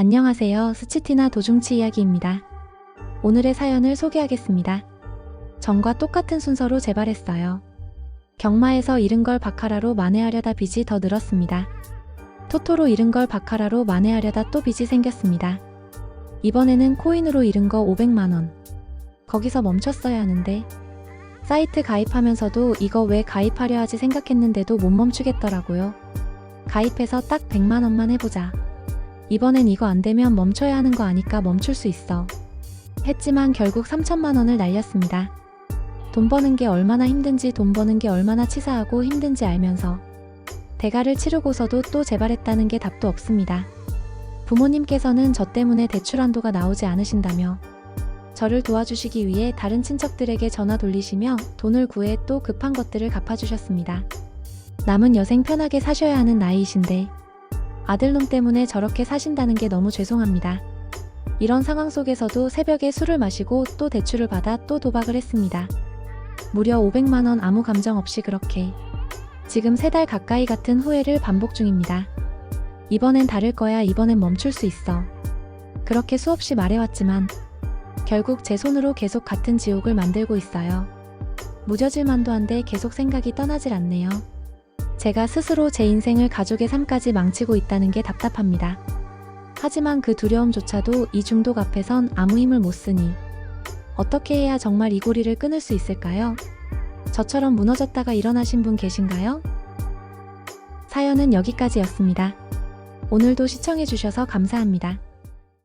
안녕하세요. 스치티나 도중치 이야기입니다. 오늘의 사연을 소개하겠습니다. 전과 똑같은 순서로 재발했어요. 경마에서 잃은 걸 바카라로 만회하려다 빚이 더 늘었습니다. 토토로 잃은 걸 바카라로 만회하려다 또 빚이 생겼습니다. 이번에는 코인으로 잃은 거 500만원. 거기서 멈췄어야 하는데, 사이트 가입하면서도 이거 왜 가입하려 하지 생각했는데도 못 멈추겠더라고요. 가입해서 딱 100만원만 해보자. 이번엔 이거 안 되면 멈춰야 하는 거 아니까 멈출 수 있어. 했지만 결국 3천만 원을 날렸습니다. 돈 버는 게 얼마나 힘든지 돈 버는 게 얼마나 치사하고 힘든지 알면서 대가를 치르고서도 또 재발했다는 게 답도 없습니다. 부모님께서는 저 때문에 대출 한도가 나오지 않으신다며 저를 도와주시기 위해 다른 친척들에게 전화 돌리시며 돈을 구해 또 급한 것들을 갚아주셨습니다. 남은 여생 편하게 사셔야 하는 나이이신데 아들놈 때문에 저렇게 사신다는 게 너무 죄송합니다. 이런 상황 속에서도 새벽에 술을 마시고 또 대출을 받아 또 도박을 했습니다. 무려 500만원 아무 감정 없이 그렇게. 지금 세 달 가까이 같은 후회를 반복 중입니다. 이번엔 다를 거야, 이번엔 멈출 수 있어. 그렇게 수없이 말해왔지만, 결국 제 손으로 계속 같은 지옥을 만들고 있어요. 무뎌질 만도 한데 계속 생각이 떠나질 않네요. 제가 스스로 제 인생을 가족의 삶까지 망치고 있다는 게 답답합니다. 하지만 그 두려움조차도 이 중독 앞에선 아무 힘을 못 쓰니 어떻게 해야 정말 이 고리를 끊을 수 있을까요? 저처럼 무너졌다가 일어나신 분 계신가요? 사연은 여기까지였습니다. 오늘도 시청해주셔서 감사합니다.